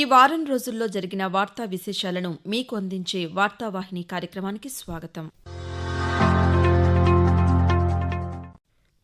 ఈ వారం రోజుల్లో జరిగిన వార్తా విశేషాలను మీకు అందించే వార్తావాహిని కార్యక్రమానికి స్వాగతం.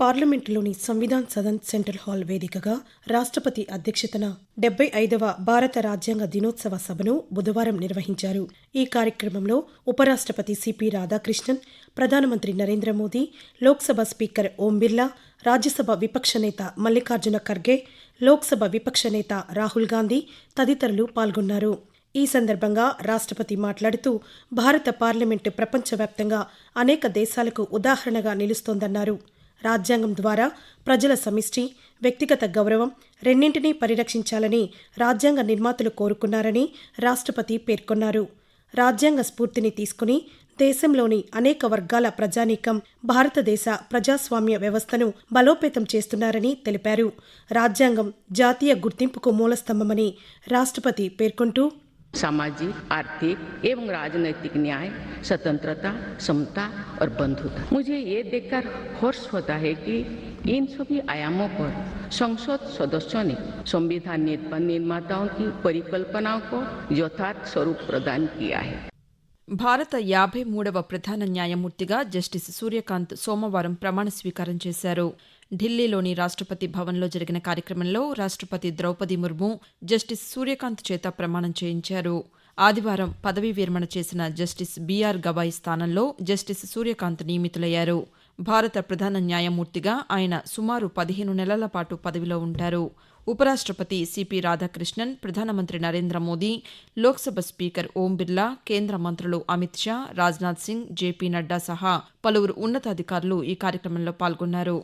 పార్లమెంటులోని సంవిధాన్ సదన్ సెంట్రల్ హాల్ వేదికగా రాష్ట్రపతి అధ్యక్షతన డెబ్బై ఐదవ భారత రాజ్యాంగ దినోత్సవ సభను బుధవారం నిర్వహించారు. ఈ కార్యక్రమంలో ఉపరాష్ట్రపతి సిపి రాధాకృష్ణన్ ప్రధానమంత్రి నరేంద్ర మోదీ లోక్సభ స్పీకర్ ఓం బిర్లా రాజ్యసభ విపక్ష నేత మల్లికార్జున ఖర్గే లోక్సభ విపక్ష నేత రాహుల్ గాంధీ తదితరులు పాల్గొన్నారు. ఈ సందర్భంగా రాష్ట్రపతి మాట్లాడుతూ భారత పార్లమెంటు ప్రపంచవ్యాప్తంగా అనేక దేశాలకు ఉదాహరణగా నిలుస్తోందన్నారు. రాజ్యాంగం ద్వారా ప్రజల సమిష్టి వ్యక్తిగత గౌరవం రెండింటినీ పరిరక్షించాలని రాజ్యాంగ నిర్మాతలు కోరుకున్నారని రాష్ట్రపతి పేర్కొన్నారు. రాజ్యాంగ స్ఫూర్తిని తీసుకుని దేశంలోని అనేక వర్గాల ప్రజానీకం భారతదేశ ప్రజాస్వామ్య వ్యవస్థను బలోపేతం చేస్తున్నారని తెలిపారు రాజ్యాంగం జాతీయ గుర్తింపుకు మూలస్తంభమని రాష్ట్రపతి పేర్కొంటూ सामाजिक आर्थिक एवं राजनैतिक न्याय स्वतंत्रता समता और बंधुता मुझे ये देखकर हर्ष होता है कि इन सभी आयामों पर संसद सदस्यों ने संविधान निर्माताओं की परिकल्पनाओं को यथार्थ स्वरूप प्रदान किया है భారత యాభై మూడవ ప్రధాన న్యాయమూర్తిగా జస్టిస్ సూర్యకాంత్ సోమవారం ప్రమాణ స్వీకారం చేశారు. ఢిల్లీలోని రాష్ట్రపతి భవన్లో జరిగిన కార్యక్రమంలో రాష్ట్రపతి ద్రౌపది ముర్ము జస్టిస్ సూర్యకాంత్ చేత ప్రమాణం చేయించారు. ఆదివారం పదవీ విరమణ చేసిన జస్టిస్ బీఆర్ గవాయ్ స్థానంలో జస్టిస్ సూర్యకాంత్ నియమితులయ్యారు. భారత ప్రధాన న్యాయమూర్తిగా ఆయన సుమారు పదిహేను నెలల పాటు పదవిలో ఉంటారు. ఉపరాష్ట్రపతి సిపి రాధాకృష్ణన్ ప్రధానమంత్రి నరేంద్ర మోదీ లోక్సభ స్పీకర్ ఓం బిర్లా కేంద్ర మంత్రులు అమిత్ షా రాజ్నాథ్ సింగ్ జేపీ నడ్డా సహా పలువురు ఉన్నతాధికారులు ఈ కార్యక్రమంలో పాల్గొన్నారు.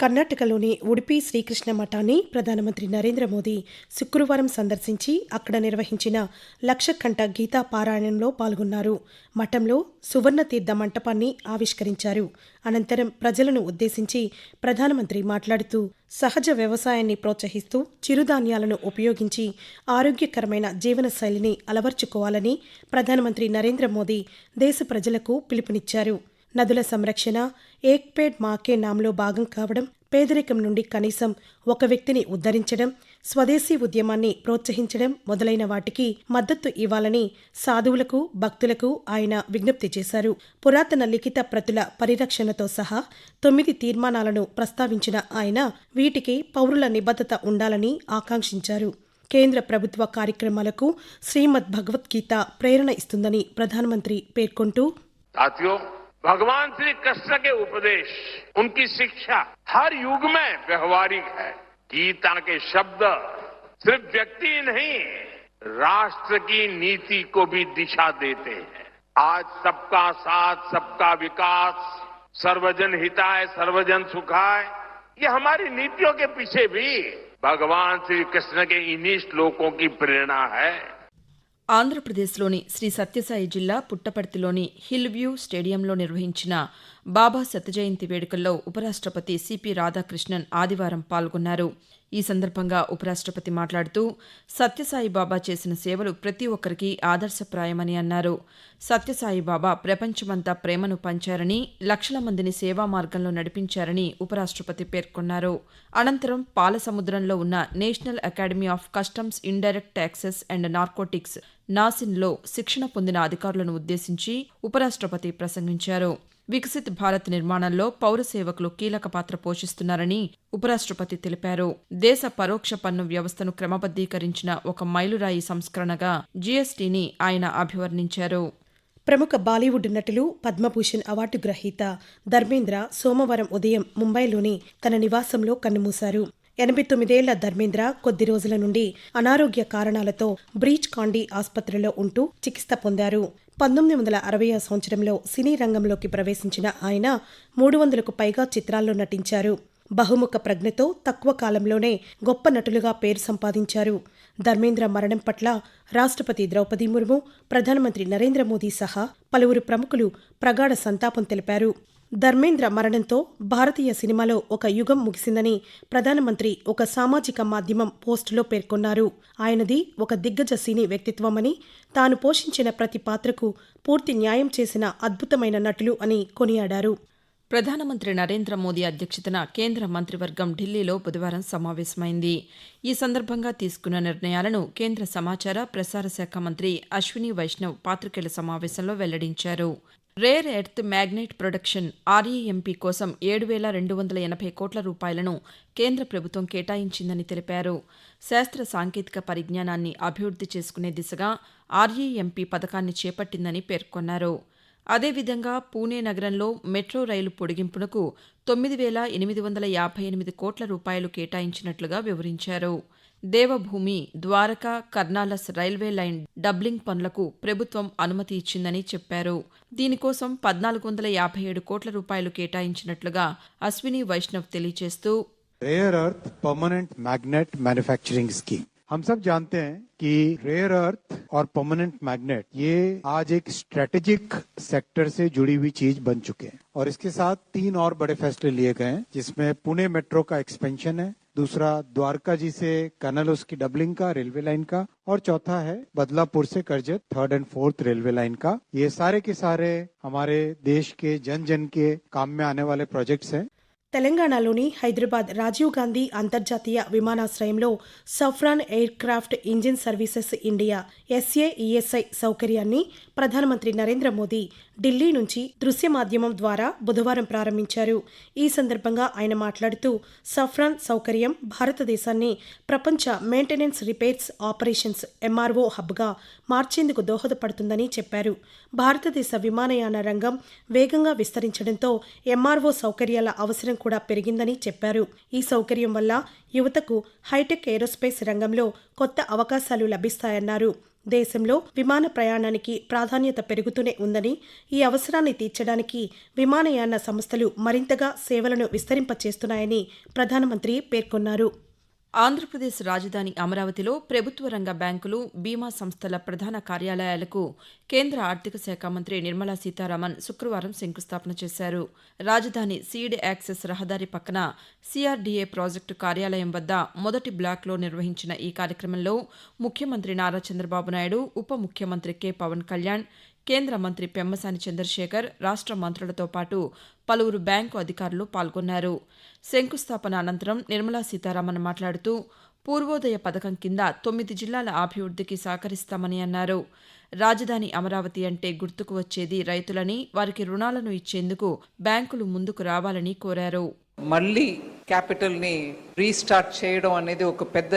కర్ణాటకలోని ఉడిపి శ్రీకృష్ణ మఠాన్ని ప్రధానమంత్రి నరేంద్ర మోదీ శుక్రవారం సందర్శించి అక్కడ నిర్వహించిన లక్షకంఠ గీతా పారాయణంలో పాల్గొన్నారు. మఠంలో సువర్ణ తీర్థ మంటపాన్ని ఆవిష్కరించారు. అనంతరం ప్రజలను ఉద్దేశించి ప్రధానమంత్రి మాట్లాడుతూ సహజ వ్యవసాయాన్ని ప్రోత్సహిస్తూ చిరుధాన్యాలను ఉపయోగించి ఆరోగ్యకరమైన జీవనశైలిని అలవర్చుకోవాలని ప్రధానమంత్రి నరేంద్ర మోదీ దేశ ప్రజలకు పిలుపునిచ్చారు. నదుల సంరక్షణ ఏక్పేడ్ మాకే నామ్లో భాగం కావడం పేదరికం నుండి కనీసం ఒక వ్యక్తిని ఉద్ధరించడం స్వదేశీ ఉద్యమాన్ని ప్రోత్సహించడం మొదలైన వాటికి మద్దతు ఇవ్వాలని సాధువులకు భక్తులకు ఆయన విజ్ఞప్తి చేశారు. పురాతన లిఖిత ప్రతుల పరిరక్షణతో సహా తొమ్మిది తీర్మానాలను ప్రస్తావించిన ఆయన వీటికి పౌరుల నిబద్ధత ఉండాలని ఆకాంక్షించారు. కేంద్ర ప్రభుత్వ కార్యక్రమాలకు శ్రీమద్ భగవద్గీత ప్రేరణ ఇస్తుందని ప్రధానమంత్రి పేర్కొంటూ भगवान श्री कृष्ण के उपदेश, उनकी शिक्षा। हर युग में व्यवहारिक है। गीता के शब्द सिर्फ़ व्यक्ति नहीं, राष्ट्र की नीति को भी दिशा देते हैं। आज सबका साथ, सबका विकास, सर्वजन हिताय, सर्वजन सुखाय, ये हमारी नीतियों के पीछे भी भगवान श्री कृष्ण के इन्हीं श्लोकों की प्रेरणा है। ఆంధ్రప్రదేశ్లోని శ్రీ సత్యసాయి జిల్లా పుట్టపర్తిలోని హిల్ వ్యూ స్టేడియంలో నిర్వహించిన బాబా శతజయంతి వేడుకల్లో ఉపరాష్ట్రపతి సిపి రాధాకృష్ణన్ ఆదివారం పాల్గొన్నారు. ఈ సందర్భంగా ఉపరాష్ట్రపతి మాట్లాడుతూ సత్యసాయి బాబా చేసిన సేవలు ప్రతి ఒక్కరికి ఆదర్శప్రాయమని అన్నారు. సత్యసాయి బాబా ప్రపంచమంతా ప్రేమను పంచారని లక్షల మందిని సేవా మార్గంలో నడిపించారని ఉపరాష్ట్రపతి పేర్కొన్నారు. అనంతరం పాలసముద్రంలో ఉన్న National Academy of Customs Indirect Taxes and Narcotics నాసిన్లో శిక్షణ పొందిన అధికారులను ఉద్దేశించి ఉపరాష్ట్రపతి ప్రసంగించారు. వికసిత్ భారత్ నిర్మాణంలో పౌర సేవకులు కీలక పాత్ర పోషిస్తున్నారని ఉపరాష్ట్రపతి తెలిపారు. దేశ పరోక్ష పన్ను వ్యవస్థను క్రమబద్దీకరించిన ఒక మైలురాయి సంస్కరణగా జీఎస్టీని ఆయన అభివర్ణించారు. ప్రముఖ బాలీవుడ్ నటులు పద్మభూషణ్ అవార్డు గ్రహీత ధర్మేంద్ర సోమవారం ఉదయం ముంబైలోని తన నివాసంలో కన్నుమూశారు. ఎనభై తొమ్మిదేళ్ళ ధర్మేంద్ర కొద్ది రోజుల నుండి అనారోగ్య కారణాలతో బ్రీచ్ కాండీ ఆసుపత్రిలో ఉంటూ చికిత్స పొందారు. పంతొమ్మిది వందల అరవై సంవత్సరంలో సినీ రంగంలోకి ప్రవేశించిన ఆయన మూడు వందలకు పైగా చిత్రాల్లో నటించారు. బహుముఖ ప్రజ్ఞతో తక్కువ కాలంలోనే గొప్ప నటులుగా పేరు సంపాదించారు. ధర్మేంద్ర మరణం పట్ల రాష్ట్రపతి ద్రౌపది ముర్ము ప్రధానమంత్రి నరేంద్ర మోదీ సహా పలువురు ప్రముఖులు ప్రగాఢ సంతాపం తెలిపారు. ధర్మేంద్ర మరణంతో భారతీయ సినిమాలో ఒక యుగం ముగిసిందని ప్రధానమంత్రి ఒక సామాజిక మాధ్యమం పోస్టులో పేర్కొన్నారు. ఆయనది ఒక దిగ్గజ సినీ వ్యక్తిత్వమని తాను పోషించిన ప్రతి పాత్రకు పూర్తి న్యాయం చేసిన అద్భుతమైన నటులు అని కొనియాడారు. ప్రధానమంత్రి నరేంద్ర మోదీ అధ్యక్షతన కేంద్ర మంత్రివర్గం ఢిల్లీలో బుధవారం సమావేశమైంది. ఈ సందర్భంగా తీసుకున్న నిర్ణయాలను కేంద్ర సమాచార ప్రసార శాఖ మంత్రి అశ్విని వైష్ణవ్ పాతికేయుల సమావేశంలో వెల్లడించారు. Rare earth magnet production REMP కోసం ఏడు వేల రెండు వందల ఎనభై కోట్ల రూపాయలను కేంద్ర ప్రభుత్వం కేటాయించిందని తెలిపారు. శాస్త్ర సాంకేతిక పరిజ్ఞానాన్ని అభివృద్ది చేసుకునే దిశగా ఆర్ఈఎంపీ పథకాన్ని చేపట్టిందని పేర్కొన్నారు. అదేవిధంగా పూణే నగరంలో మెట్రో రైలు పొడిగింపునకు తొమ్మిది వేల ఎనిమిది వందల యాభై ఎనిమిది కోట్ల రూపాయలు కేటాయించినట్లుగా వివరించారు. Devbhoomi Dwarka Kanalus railway line doubling పనులకు ప్రభుత్వం అనుమతి ఇచ్చిందని చెప్పారు. దీనికోసం పద్నాలుగు వందల యాభై ఏడు కోట్ల రూపాయలు కేటాయించినట్లుగా అశ్విని వైష్ణవ్ తెలియజేస్తూ rare earth permanent magnet manufacturing scheme हम सब जानते हैं कि रेयर अर्थ और परमानेंट मैग्नेट ये आज एक स्ट्रेटेजिक सेक्टर से जुड़ी हुई चीज़ बन चुके हैं। और इसके साथ तीन और बड़े फैसले लिए गए हैं, जिसमें पुणे मेट्रो का एक्सपेंशन है, दूसरा द्वारका जी से कनल उसकी डबलिंग का रेलवे लाइन का, और चौथा है बदलापुर से Karjat third and fourth railway line का। ये सारे के सारे हमारे देश के जन जन के काम में आने वाले प्रोजेक्ट्स हैं। తెలంగాణలోని హైదరాబాద్ రాజీవ్ గాంధీ అంతర్జాతీయ విమానాశ్రయంలో Safran aircraft engine services India SAESI సౌకర్యాన్ని ప్రధానమంత్రి నరేంద్ర మోదీ ఢిల్లీ నుంచి దృశ్య మాధ్యమం ద్వారా బుధవారం ప్రారంభించారు. ఈ సందర్భంగా ఆయన మాట్లాడుతూ సఫ్రాన్ సౌకర్యం భారతదేశాన్ని ప్రపంచ మెయింటెనెన్స్ రిపేర్స్ ఆపరేషన్స్ ఎంఆర్ఓ హబ్గా మార్చేందుకు దోహదపడుతుందని చెప్పారు. భారతదేశ విమానయాన రంగం వేగంగా విస్తరించడంతో ఎంఆర్ఓ సౌకర్యాల అవసరం కూడా పెరిగిందని చెప్పారు. ఈ సౌకర్యం వల్ల యువతకు హైటెక్ ఏరోస్పేస్ రంగంలో కొత్త అవకాశాలు లభిస్తాయన్నారు. దేశంలో విమాన ప్రయాణానికి ప్రాధాన్యత పెరుగుతూనే ఉందని ఈ అవసరాన్ని తీర్చడానికి విమానయాన సంస్థలు మరింతగా సేవలను విస్తరింపచేస్తున్నాయని ప్రధానమంత్రి పేర్కొన్నారు. ఆంధ్రప్రదేశ్ రాజధాని అమరావతిలో ప్రభుత్వ రంగ బ్యాంకులు బీమా సంస్థల ప్రధాన కార్యాలయాలకు కేంద్ర ఆర్థిక శాఖ మంత్రి నిర్మలా సీతారామన్ శుక్రవారం శంకుస్థాపన చేశారు. రాజధాని సీడ్ యాక్సెస్ రహదారి పక్కన సీఆర్డీఏ ప్రాజెక్టు కార్యాలయం వద్ద మొదటి బ్లాక్లో నిర్వహించిన ఈ కార్యక్రమంలో ముఖ్యమంత్రి నారా చంద్రబాబు నాయుడు ఉప ముఖ్యమంత్రి కె పవన్ కళ్యాణ్ కేంద్ర మంత్రి పెమ్మసాని చంద్రశేఖర్ రాష్ట్ర మంత్రులతో పాటు పలువురు బ్యాంకు అధికారులు పాల్గొన్నారు. శంకుస్థాపన అనంతరం నిర్మలా సీతారామన్ మాట్లాడుతూ పూర్వోదయ పథకం కింద తొమ్మిది జిల్లాల అభివృద్ధికి సహకరిస్తామని అన్నారు. రాజధాని అమరావతి అంటే గుర్తుకు వచ్చేది రైతులని వారికి రుణాలను ఇచ్చేందుకు బ్యాంకులు ముందుకు రావాలని కోరారు. మళ్ళీ క్యాపిటల్ని రీస్టార్ట్ చేయడం అనేది ఒక పెద్ద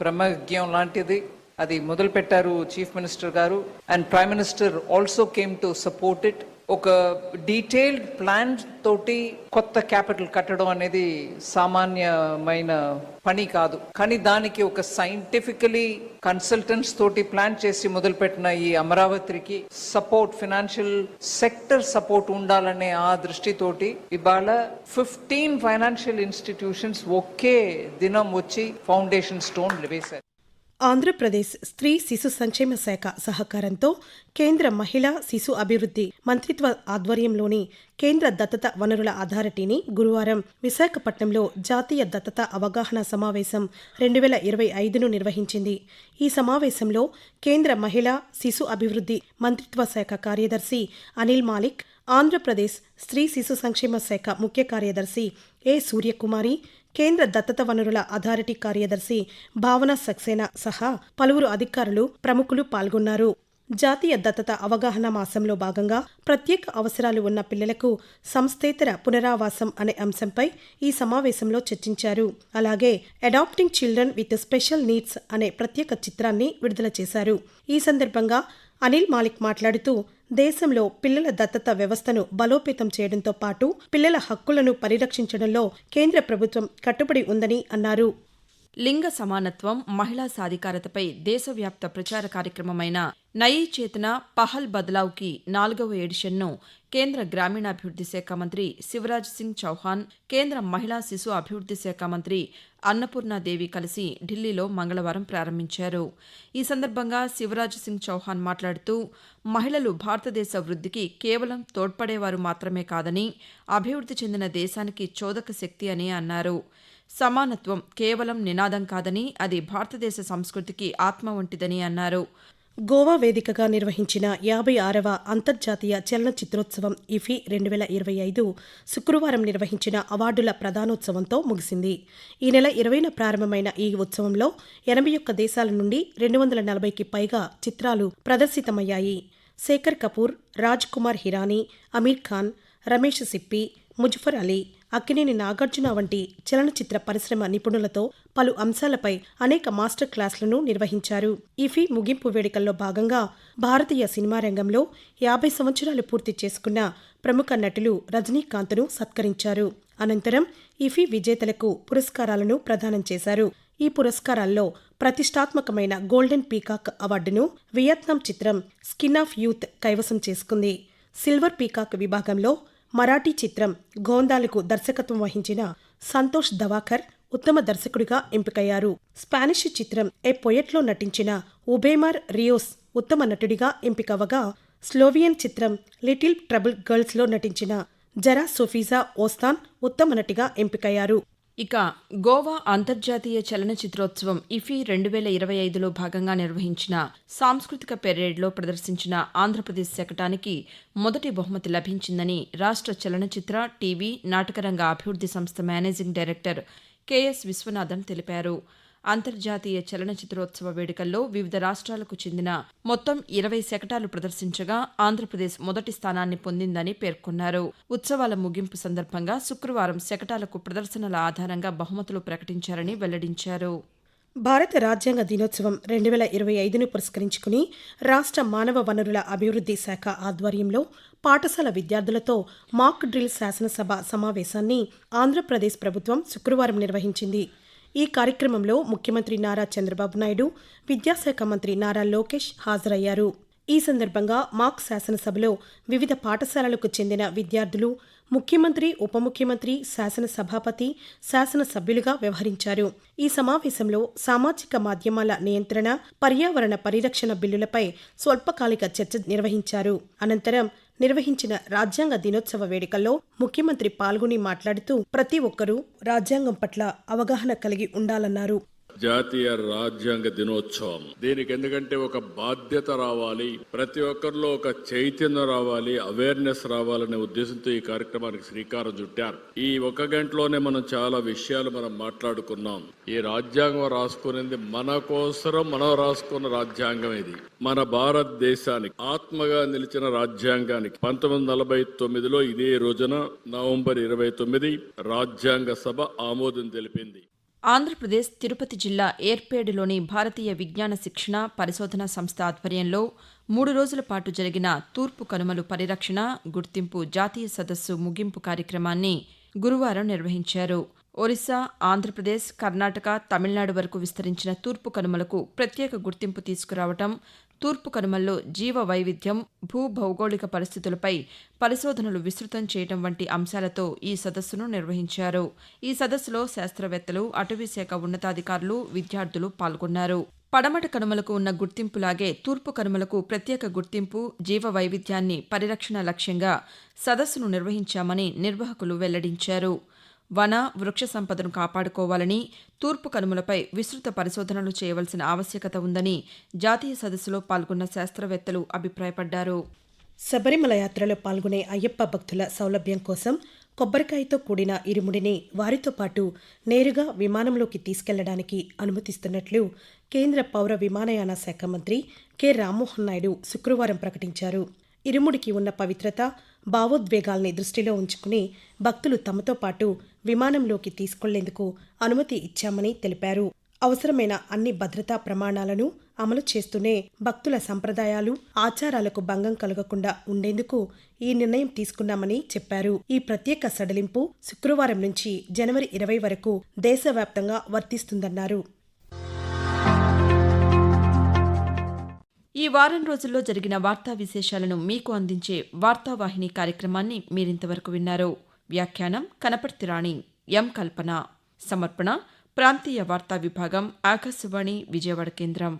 బ్రహ్మజ్ఞం లాంటిది. అది మొదలు పెట్టారు చీఫ్ మినిస్టర్ గారు. And prime minister also came to support it ఒక డీటెయిల్డ్ ప్లాన్ తోటి కొత్త క్యాపిటల్ కట్టడం అనేది సామాన్యమైన పని కాదు. కానీ దానికి ఒక సైంటిఫికలీ కన్సల్టెంట్స్ తోటి ప్లాన్ చేసి మొదలుపెట్టిన ఈ అమరావతికి సపోర్ట్ ఫినాన్షియల్ సెక్టర్ సపోర్ట్ ఉండాలనే ఆ దృష్టితోటి ఇవాళ ఫిఫ్టీన్ ఫైనాన్షియల్ ఇన్స్టిట్యూషన్స్ ఒకే దినం వచ్చి ఫౌండేషన్ స్టోన్ వేశారు. ఆంధ్రప్రదేశ్ స్త్రీ శిశు సంక్షేమ శాఖ సహకారంతో కేంద్ర మహిళా శిశు అభివృద్ధి మంత్రిత్వ ఆధ్వర్యంలోని కేంద్ర దత్తత వనరుల అథారిటీని గురువారం విశాఖపట్నంలో జాతీయ దత్తత అవగాహన సమావేశం రెండు వేల ఇరవై ఐదును నిర్వహించింది. ఈ సమావేశంలో కేంద్ర మహిళా శిశు అభివృద్ధి మంత్రిత్వ శాఖ కార్యదర్శి అనిల్ మాలిక్ ఆంధ్రప్రదేశ్ స్త్రీ శిశు సంక్షేమ శాఖ ముఖ్య కార్యదర్శి ఏ సూర్యకుమారి కేంద్ర దత్తత వనరుల అథారిటీ కార్యదర్శి భావన సక్సేనా సహా పలువురు అధికారులు ప్రముఖులు పాల్గొన్నారు. జాతీయ దత్తత అవగాహన మాసంలో భాగంగా ప్రత్యేక అవసరాలు ఉన్న పిల్లలకు సంస్థేతర పునరావాసం అనే అంశంపై ఈ సమావేశంలో చర్చించారు. అలాగే adapting children with special needs అనే ప్రత్యేక చిత్రాన్ని విడుదల చేశారు. ఈ సందర్భంగా అనిల్ మాలిక్ మాట్లాడుతూ దేశంలో పిల్లల దత్తత వ్యవస్థను బలోపేతం చేయడంతో పాటు పిల్లల హక్కులను పరిరక్షించడంలో కేంద్ర ప్రభుత్వం కట్టుబడి ఉందని అన్నారు. లింగ సమానత్వం మహిళా సాధికారతపై దేశవ్యాప్త ప్రచార కార్యక్రమమైన నయీ చేతన పహల్ బదలావ్కి నాలుగవ ఎడిషన్ను కేంద్ర గ్రామీణాభివృద్ధి శాఖ మంత్రి శివరాజ్ సింగ్ చౌహాన్ కేంద్ర మహిళా శిశు అభివృద్ధి శాఖ మంత్రి అన్నపూర్ణాదేవి కలిసి ఢిల్లీలో మంగళవారం ప్రారంభించారు. ఈ సందర్భంగా శివరాజ్ సింగ్ చౌహాన్ మాట్లాడుతూ మహిళలు భారతదేశ వృద్ధికి కేవలం తోడ్పడేవారు మాత్రమే కాదని అభివృద్ధి చెందిన దేశానికి చోదక శక్తి అని అన్నారు. సమానత్వం కేవలం నినాదం కాదని అది భారతదేశ సంస్కృతికి ఆత్మ వంటిదని అన్నారు. గోవా వేదికగా నిర్వహించిన యాభై ఆరవ అంతర్జాతీయ చలనచిత్రోత్సవం ఇఫీ రెండు వేల ఇరవై ఐదు శుక్రవారం నిర్వహించిన అవార్డుల ప్రధానోత్సవంతో ముగిసింది. ఈ నెల ఇరవైన ప్రారంభమైన ఈ ఉత్సవంలో ఎనభై ఒక్క దేశాల నుండి రెండు వందల నలభైకి పైగా చిత్రాలు ప్రదర్శితమయ్యాయి. శేఖర్ కపూర్ రాజ్ కుమార్ హిరానీ అమీర్ ఖాన్ రమేష్ సిప్పి ముజఫర్ అలీ అక్కినేని నాగార్జున వంటి చలనచిత్ర పరిశ్రమ నిపుణులతో పలు అంశాలపై అనేక మాస్టర్ క్లాసులను నిర్వహించారు. ఇఫీ ముగింపు వేడుకల్లో భాగంగా భారతీయ సినిమా రంగంలో యాభై సంవత్సరాలు పూర్తి చేసుకున్న ప్రముఖ నటులు రజనీకాంత్ను సత్కరించారు. అనంతరం ఇఫీ విజేతలకు పురస్కారాలను ప్రదానం చేశారు. ఈ పురస్కారాల్లో ప్రతిష్టాత్మకమైన గోల్డెన్ పీకాక్ అవార్డును వియత్నాం చిత్రం స్కిన్ ఆఫ్ యూత్ కైవసం చేసుకుంది. సిల్వర్ పీకాక్ విభాగంలో మరాఠీ చిత్రం గోందాలకు దర్శకత్వం వహించిన సంతోష్ దవాకర్ ఉత్తమ దర్శకుడిగా ఎంపికయ్యారు. స్పానిష్ చిత్రం ఏ పొయట్లో నటించిన ఉబేమార్ రియోస్ ఉత్తమ నటుడిగా ఎంపికవగా స్లోవియన్ చిత్రం లిటిల్ ట్రబుల్ గర్ల్స్లో నటించిన జరా సోఫీజా ఓస్తాన్ ఉత్తమ నటిగా ఎంపికయ్యారు. ఇక గోవా అంతర్జాతీయ చలనచిత్రోత్సవం ఇఫీ రెండు వేల ఇరవై ఐదులో భాగంగా నిర్వహించిన సాంస్కృతిక పెరేడ్లో ప్రదర్శించిన ఆంధ్రప్రదేశ్ శకటానికి మొదటి బహుమతి లభించిందని రాష్ట్ర చలనచిత్ర టీవీ నాటకరంగ అభివృద్ధి సంస్థ మేనేజింగ్ డైరెక్టర్ కెఎస్ విశ్వనాథన్ తెలిపారు. అంతర్జాతీయ చలనచిత్రోత్సవ వేడుకల్లో వివిధ రాష్ట్రాలకు చెందిన మొత్తం ఇరవై శకటాలు ప్రదర్శించగా ఆంధ్రప్రదేశ్ మొదటి స్థానాన్ని పొందిందని పేర్కొన్నారు. ఉత్సవాల ముగింపు సందర్భంగా శుక్రవారం శకటాలకు ప్రదర్శనల ఆధారంగా బహుమతులు ప్రకటించారని వెల్లడించారు. భారత రాజ్యాంగ దినోత్సవం రెండు వేల ఇరవై ఐదును పురస్కరించుకుని రాష్ట్ర మానవ వనరుల అభివృద్ధి శాఖ ఆధ్వర్యంలో పాఠశాల విద్యార్థులతో మాక్ డ్రిల్ శాసనసభ సమావేశాన్ని ఆంధ్రప్రదేశ్ ప్రభుత్వం శుక్రవారం నిర్వహించింది. ఈ కార్యక్రమంలో ముఖ్యమంత్రి నారా చంద్రబాబు నాయుడు విద్యాశాఖ మంత్రి నారా లోకేష్ హాజరయ్యారు. ఈ సందర్భంగా మాక్ శాసనసభలో వివిధ పాఠశాలలకు చెందిన విద్యార్థులు ముఖ్యమంత్రి ఉప ముఖ్యమంత్రి శాసన సభాపతి శాసనసభ్యులుగా వ్యవహరించారు. ఈ సమావేశంలో సామాజిక మాధ్యమాల నియంత్రణ పర్యావరణ పరిరక్షణ బిల్లులపై స్వల్పకాలిక చర్చ నిర్వహించారు. అనంతరం నిర్వహించిన రాజ్యాంగ దినోత్సవ వేడుకల్లో ముఖ్యమంత్రి పాల్గొని మాట్లాడుతూ ప్రతి ఒక్కరూ రాజ్యాంగం పట్ల అవగాహన కలిగి ఉండాలన్నారు. జాతీయ రాజ్యాంగ దినోత్సవం. దీనికి ఎందుకంటే ఒక బాధ్యత రావాలి ప్రతి ఒక్కరిలో ఒక చైతన్యం రావాలి అవేర్నెస్ రావాలనే ఉద్దేశంతో ఈ కార్యక్రమానికి శ్రీకారం చుట్టారు. ఈ ఒక గంటలోనే మనం చాలా విషయాలు మనం మాట్లాడుకున్నాం. ఈ రాజ్యాంగం రాసుకునేది మన కోసరం మనం రాసుకున్న రాజ్యాంగం ఇది. మన భారతదేశానికి ఆత్మగా నిలిచిన రాజ్యాంగానికి పంతొమ్మిది నలభై తొమ్మిదిలో ఇదే రోజున నవంబర్ ఇరవై తొమ్మిది రాజ్యాంగ సభ ఆమోదం తెలిపింది. ఆంధ్రప్రదేశ్ తిరుపతి జిల్లా ఏర్పేడులోని భారతీయ విజ్ఞాన శిక్షణ పరిశోధన సంస్థ ఆధ్వర్యంలో మూడు రోజుల పాటు జరిగిన తూర్పు కనుమలు పరిరక్షణ గుర్తింపు జాతీయ సదస్సు ముగింపు కార్యక్రమాన్ని గురువారం నిర్వహించారు. ఒరిస్సా ఆంధ్రప్రదేశ్ కర్ణాటక తమిళనాడు వరకు విస్తరించిన తూర్పు కనుమలకు ప్రత్యేక గుర్తింపు తీసుకురావటం తూర్పు కనుమల్లో జీవ వైవిధ్యం భూ భౌగోళిక పరిస్థితులపై పరిశోధనలు విస్తృతం చేయటం వంటి అంశాలతో ఈ సదస్సును నిర్వహించారు. ఈ సదస్సులో శాస్త్రవేత్తలు అటవీశాఖ ఉన్నతాధికారులు విద్యార్థులు పాల్గొన్నారు. పడమట కనుమలకు ఉన్న గుర్తింపులాగే తూర్పు కనుమలకు ప్రత్యేక గుర్తింపు జీవ వైవిధ్యాన్ని పరిరక్షణ లక్ష్యంగా సదస్సును నిర్వహించామని నిర్వాహకులు వెల్లడించారు. వన వృక్ష సంపదను కాపాడుకోవాలని తూర్పు కనుమలపై విస్తృత పరిశోధనలు చేయవలసిన ఆవశ్యకత ఉందని జాతీయ సదస్సులో పాల్గొన్న శాస్త్రవేత్తలు అభిప్రాయపడ్డారు. శబరిమల యాత్రలో పాల్గొనే అయ్యప్ప భక్తుల సౌలభ్యం కోసం కొబ్బరికాయతో కూడిన ఇరుముడిని వారితో పాటు నేరుగా విమానంలోకి తీసుకెళ్ళడానికి అనుమతిస్తున్నట్లు కేంద్ర పౌర విమానయాన శాఖ మంత్రి కె. రామ్మోహన్ నాయుడు శుక్రవారం ప్రకటించారు. ఇరుముడికి ఉన్న పవిత్రత భావోద్వేగాల్ని దృష్టిలో ఉంచుకుని భక్తులు తమతో పాటు విమానంలోకి తీసుకెళ్ళేందుకు అనుమతి ఇచ్చామని తెలిపారు. అవసరమైన అన్ని భద్రతా ప్రమాణాలను అమలు చేస్తూనే భక్తుల సంప్రదాయాలు ఆచారాలకు భంగం కలగకుండా ఉండేందుకు ఈ నిర్ణయం తీసుకున్నామని చెప్పారు. ఈ ప్రత్యేక సడలింపు శుక్రవారం నుంచి జనవరి ఇరవై వరకు దేశవ్యాప్తంగా వర్తిస్తుందన్నారు. ఈ వారం రోజుల్లో జరిగిన వార్తా విశేషాలను మీకు అందించే వార్తావాహిని కార్యక్రమాన్ని మీరింతవరకు విన్నారు. వ్యాఖ్యానం కనపర్తి రాణి ఎం కల్పన. సమర్పణ ప్రాంతీయ వార్తా విభాగం ఆకాశవాణి విజయవాడ కేంద్రం.